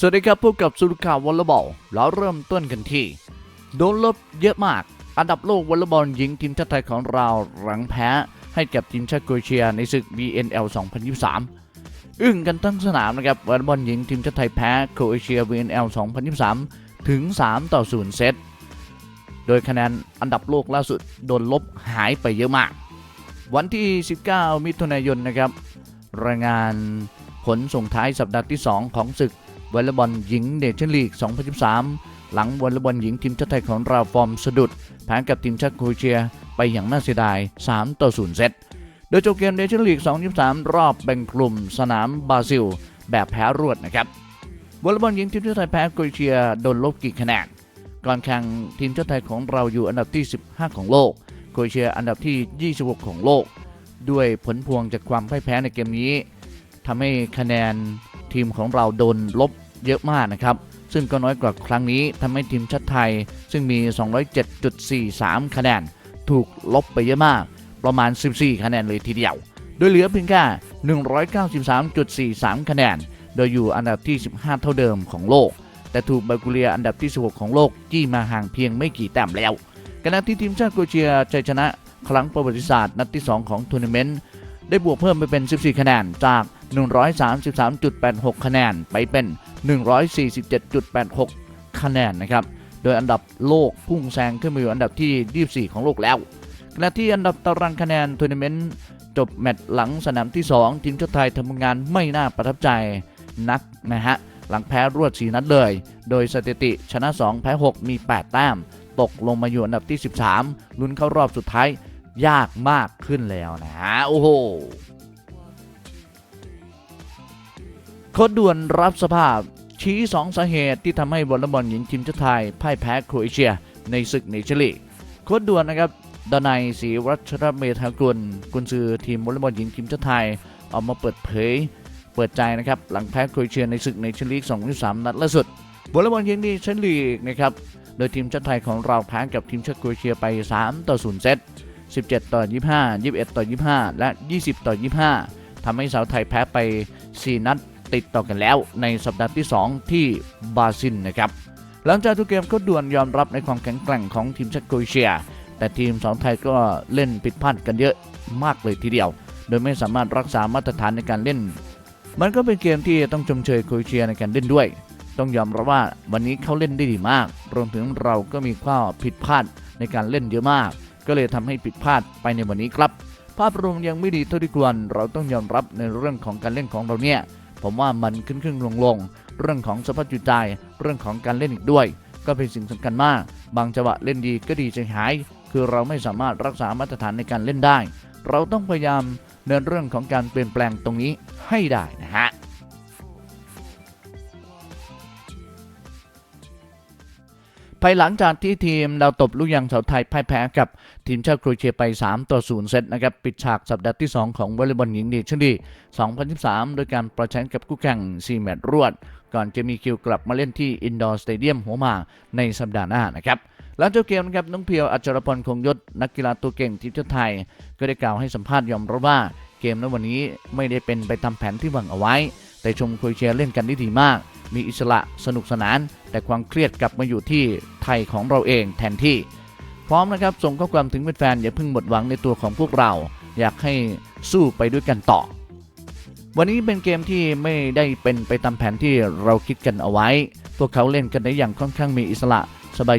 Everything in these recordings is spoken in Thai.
สวัสดีครับพบกับสุรข่าววอลเลย์บอลเราเริ่มต้นกันที่ โดนลบเยอะมาก อันดับโลกวอลเลย์บอลหญิงทีมชาติไทยของเราหลังแพ้ให้กับทีมชาติโครเอเชียในศึก BNL 2023 อึ้งกันทั้งสนามนะครับวอลเลย์บอลหญิงทีมชาติไทยแพ้โครเอเชีย BNL 2023 ถึง 3 ต่อ 0 เซต โดยคะแนนอันดับโลกล่าสุดโดนลบหายไปเยอะมาก วันที่ 19 มิถุนายนนะครับรายงานผลส่งท้ายสัปดาห์ที่ 2 ของศึก วอลเลย์บอลหญิงเนชั่นลีก 2013 หลังวอลเลย์บอลหญิงทีมชาติไทยของเราฟอร์มสะดุดแพ้กับทีมชาติโครเอเชียไปอย่างน่าเสียดาย 3 ต่อ 0 เซต โดยจบเกมเนชั่นลีก 2023 รอบแบ่งกลุ่มสนามบราซิล แบบแพ้รวดนะครับวอลเลย์บอลหญิงทีมชาติไทยแพ้โครเอเชียโดนลบกี่คะแนน ก่อนแข่งทีมชาติไทยของเราอยู่อันดับที่ 15 ของโลก โครเอเชียอันดับที่ 26 ของโลก ด้วยผลพวงจากความพ่ายแพ้ในเกมนี้ทำให้คะแนน ทีมของเราโดนลบเยอะมากนะครับ ซึ่งก็น้อยกว่าครั้งนี้ทำให้ทีมชาติไทย ซึ่งมี 207.43 คะแนน ถูกลบไปเยอะมาก ประมาณ 14 คะแนนเลยทีเดียว โดยเหลือเพียงแค่193.43 คะแนน โดยอยู่อันดับที่ 15 เท่าเดิมของโลก แต่ถูกบัลแกเรียอันดับที่ 16 ของโลกจี้มาห่างเพียงไม่กี่แต้มแล้วขณะที่ทีมชาติโครเอเชียชัยชนะครั้งประวัติศาสตร์นัดที่ 2 ของทัวร์นาเมนต์ได้บวกเพิ่มไปเป็น 14 คะแนนจาก 133.86 คะแนนไปเป็น 147.86 คะแนนนะครับ โดยอันดับโลกพุ่งแซงขึ้นมาอยู่อันดับที่ 24 ของโลกแล้วขณะที่อันดับตารางคะแนนทัวร์นาเมนต์จบแมตช์หลังสนามที่ 2 ทีมชาติไทยทำงานไม่น่าประทับใจนักนะฮะ หลังแพ้รวด 4 นัดเลย โดยสถิติชนะ 2 แพ้ 6 มี 8 แต้ม ตกลงมาอยู่อันดับที่ 13 ลุ้นเข้ารอบสุดท้ายยากมากขึ้นแล้วนะฮะ โอ้โห ค้ดด่วนรับสภาพ ชี้2สาเหตุที่ทำให้วอลเลย์บอลหญิงทีมชาติไทยพ่ายแพ้โครเอเชีย ในศึกเนชั่นลีกโค้ดด่วนนะครับดนัยศรีวัชรเมธากุลกุนซือทีมวอลเลย์บอลหญิงทีมชาติไทย ออกมาเปิดเผย เปิดใจนะครับหลังแพ้โครเอเชียในศึกเนชั่นลีก2023นัดล่าสุดวอลเลย์บอลหญิงเนชั่นลีกนะครับโดยทีมชาติไทยของเราแพ้กับทีมชาติโครเอเชียไป 3 ต่อ 0 เซต 17 ต่อ 25 21 ต่อ 25 และ 20 ต่อ 25ทำให้สาวไทยแพ้ไป 4 นัด ติดต่อกันแล้วในสัปดาห์ที่ 2 ที่บราซิลนะครับหลังจากทุกเกมก็ด่วนยอมรับในความแข็งแกร่งของทีมชาติโครเอเชีย แต่ทีมสองไทยก็เล่นผิดพลาดกันเยอะมากเลยทีเดียว โดยไม่สามารถรักษามาตรฐานในการเล่น มันก็เป็นเกมที่ต้องชมเชยโครเอเชียในการเล่นด้วย ต้องยอมรับว่าวันนี้เขาเล่นได้ดีมาก รวมถึงเราก็มีข้อผิดพลาดในการเล่นเยอะมาก ก็เลยทำให้ผิดพลาดไปในวันนี้ครับ ภาพรวมยังไม่ดีเท่าที่ควร เราต้องยอมรับในเรื่องของการเล่นของเราเนี่ย ผมว่ามันขึ้นขึ้นลงลงเรื่องของสภาพจิตใจ เรื่องของการเล่นอีกด้วย ก็เป็นสิ่งสำคัญมาก บางจังหวะเล่นดีก็ดีใจหาย คือเราไม่สามารถรักษามาตรฐานในการเล่นได้ เราต้องพยายามเดินเรื่องของการเปลี่ยนแปลงตรงนี้ให้ได้นะฮะ ภายหลังจากที่ทีมดาวตบลูกยางสาวไทยพ่ายแพ้กับทีมชาติโครเอเชียไป 3 ต่อ 0 เซตนะครับ ปิดฉากสัปดาห์ที่ 2 ของวอลเลย์บอลหญิงเนชั่นลี2013โดยการประชันกับคู่แข่ง 4 แมตช์รวด ก่อนจะมีคิวกลับมาเล่นที่อินดอร์สเตเดียมหัวหมากในสัปดาห์หน้านะครับหลังจบเกมนะครับน้องเพียวอัจฉรพลคงยศนักกีฬาตัวเก่งทีมชาติไทย ก็ได้กล่าวให้สัมภาษณ์ยอมรับว่าเกมในวันนี้ไม่ได้เป็นไปตามแผนที่หวังเอาไว้ แต่ชมโครเอเชียเล่นกันได้ดีมาก มีอิสระสนุกสนาน แต่ความเครียดกลับมาอยู่ที่ไทยของเราเองแทนที่ พร้อมนะครับส่งข้อความถึงแฟนๆอย่าเพิ่งหมดหวังในตัวของพวกเรา อยากให้สู้ไปด้วยกันต่อ วันนี้เป็นเกมที่ไม่ได้เป็นไปตามแผนที่เราคิดกันเอาไว้ พวกเขาเล่นกันได้อย่างค่อนข้างมีอิสระ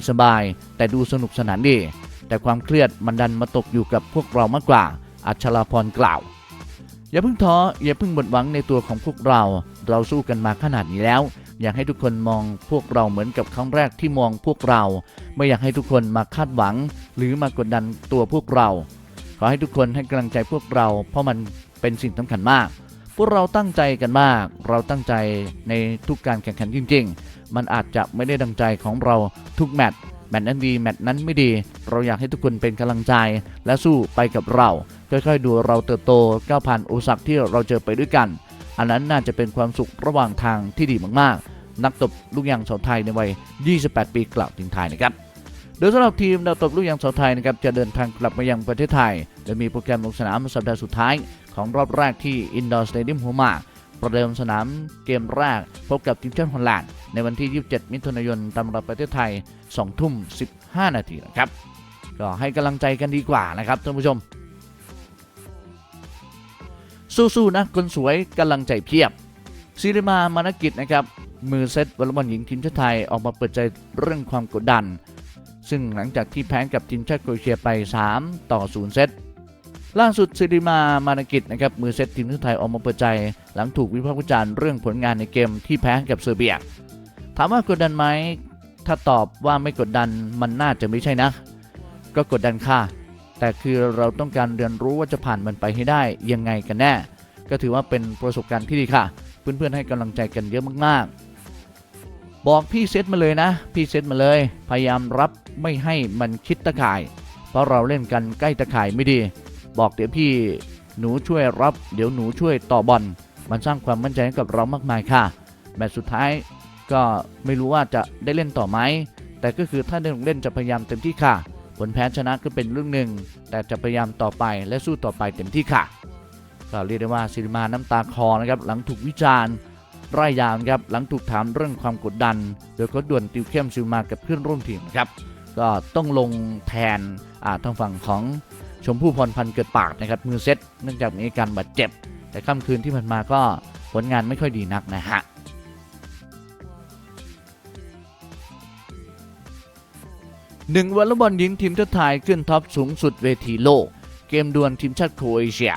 สบายๆแต่ดูสนุกสนานดี แต่ความเครียดมันดันมาตกอยู่กับพวกเรามากกว่า อัชราพรกล่าวอย่าเพิ่งท้ออย่าเพิ่งหมดหวังในตัวของพวกเรา เราสู้กันมาขนาดนี้แล้ว อยากให้ทุกคนมองพวกเราเหมือนกับครั้งแรกที่มองพวกเรา ไม่อยากให้ทุกคนมาคาดหวัง หรือมากดดันตัวพวกเรา ขอให้ทุกคนให้กำลังใจพวกเรา เพราะมันเป็นสิ่งสำคัญมาก พวกเราตั้งใจกันมาก เราตั้งใจในทุกการแข่งขันจริง ๆ มันอาจจะไม่ได้ดังใจของเราทุกแมตช์แมตช์นั้นดีแมตช์นั้นไม่ดี เราอยากให้ทุกคนเป็นกำลังใจและสู้ไปกับเรา ค่อยๆ ดูเราเติบโตก้าวผ่านอุปสรรคที่เราเจอไปด้วยกัน อันนั้นน่าจะเป็นความสุขระหว่างทางที่ดีมากๆ นักตบลูกยางสาวไทยในวัย 28 ปีกล่าวทิ้งท้ายนะครับโดยสำหรับทีมดาวตบลูกยางสาวไทยนะครับจะเดินทางกลับมายังประเทศไทยโดยมีโปรแกรมลงสนามสัปดาห์สุดท้าย ของรอบแรกที่อินดอร์สเตเดียมหัวหมากประเดิมสนามเกมแรกพบกับทีมชาติฮอลแลนด์ในวันที่ 27 มิถุนายนตามเวลาประเทศไทย 2 ทุ่ม 15 นาทีนะครับ ก็ให้กำลังใจกันดีกว่านะครับท่านผู้ชม สู้ๆนะคนสวยกำลังใจเพียบซิริมามานกิจนะครับมือเซตวอลเลย์บอลหญิงทีมชาติไทยออกมาเปิดใจเรื่องความกดดัน ซึ่งหลังจากที่แพ้กับทีมชาติโครเอเชียไป 3 ต่อ 0 เซตล่าสุดซิริมามานกิจนะครับมือเซตทีมชาติไทยออกมาเปิดใจ หลังถูกวิพากษ์วิจารณ์เรื่องผลงานในเกมที่แพ้กับเซอร์เบีย ถามว่ากดดันไหมถ้าตอบว่าไม่กดดันมันน่าจะไม่ใช่นะ ก็กดดันค่ะ แต่คือเราต้องการเรียนรู้ว่าจะผ่านมันไปให้ได้ยังไงกันแน่ ก็ถือว่าเป็นประสบการณ์ที่ดีค่ะ เพื่อนๆให้กำลังใจกันเยอะมากๆ บอกพี่เซตมาเลยนะ พี่เซตมาเลย พยายามรับไม่ให้มันคิดตะข่าย เพราะเราเล่นกันใกล้ตะข่ายไม่ดี บอกเดี๋ยวพี่หนูช่วยรับ เดี๋ยวหนูช่วยต่อบอลมันสร้างความมั่นใจให้กับเรามากมายค่ะแมตช์สุดท้ายก็ไม่รู้ว่าจะได้เล่นต่อไหมแต่ก็คือถ้าได้ลงเล่นจะพยายามเต็มที่ค่ะ ผลแพ้ชนะก็เป็นเรื่องหนึ่ง แต่จะพยายามต่อไปและสู้ต่อไปเต็มที่ค่ะก็เรียกได้ว่าซิริมาน้ำตาคอนะครับหลังถูกวิจารณ์ร่ายยาวนะครับหลังถูกถามเรื่องความกดดัน โดยก็ด่วนติวเข้มซิริมากับเพื่อนร่วมทีมครับก็ต้องลงแทนทางฝั่งของชมพู่พรพันธ์เกิดปากนะครับมือเซตเนื่องจากมีอาการบาดเจ็บ แต่ค่ำคืนที่ผ่านมาก็ผลงานไม่ค่อยดีนักนะฮะ หนึ่งวอลเลย์บอลหญิงทีมชาติไทยขึ้นท็อปสูงสุดเวทีโลก เกมดวลทีมชาติโครเอเชีย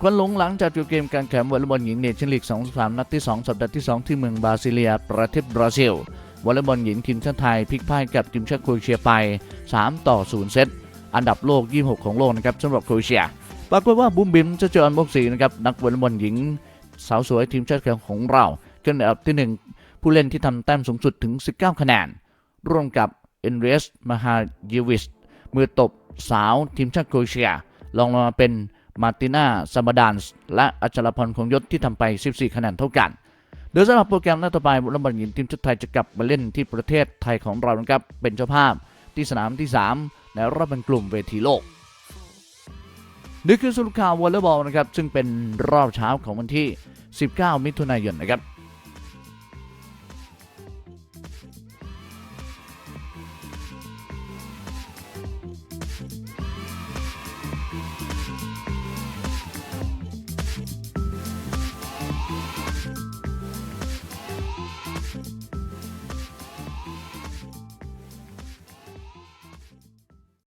ควันหลงหลังจากจบเกมการแข่งวอลเลย์บอลหญิงเนชั่นลีก2023นัดที่ 2 สัปดาห์ที่ 2 ที่เมืองบราซิเลีย ประเทศบราซิล วอลเลย์บอลหญิงทีมชาติไทยพลิกพ่ายกับทีมชาติโครเอเชียไป 3 ต่อ 0 เซต อันดับโลก 26 ของโลกนะครับสำหรับโครเอเชีย ปรากฏว่าบุ้มบิมจะเจออันบกสีนะครับนักวอลเลย์บอลหญิง สาวสวยทีมชาติของเราขึ้นอันดับที่ 1 ผู้เล่นที่ทำแต้มสูงสุดถึง 19 คะแนน ร่วมกับ อนเรสมาฮาเยวิชมือตบสาวทีมชาติโครเอเชียลองลงมาเป็นมาร์ติน่าซามาดานส์และอัชรพรคงยศที่ทำไป 14 คะแนนเท่ากันโดยสำหรับโปรแกรมนัดต่อไปวอลเลย์บอลหญิงทีมชาติไทยจะกลับมาเล่นที่ประเทศไทยของเรานะครับเป็นเจ้าภาพที่สนามที่ 3 ในรอบเป็นกลุ่มเวทีโลกนี่คือสรุปข่าววอลเลย์บอลนะครับซึ่งเป็นรอบเช้าของวันที่ 19 มิถุนายนนะครับ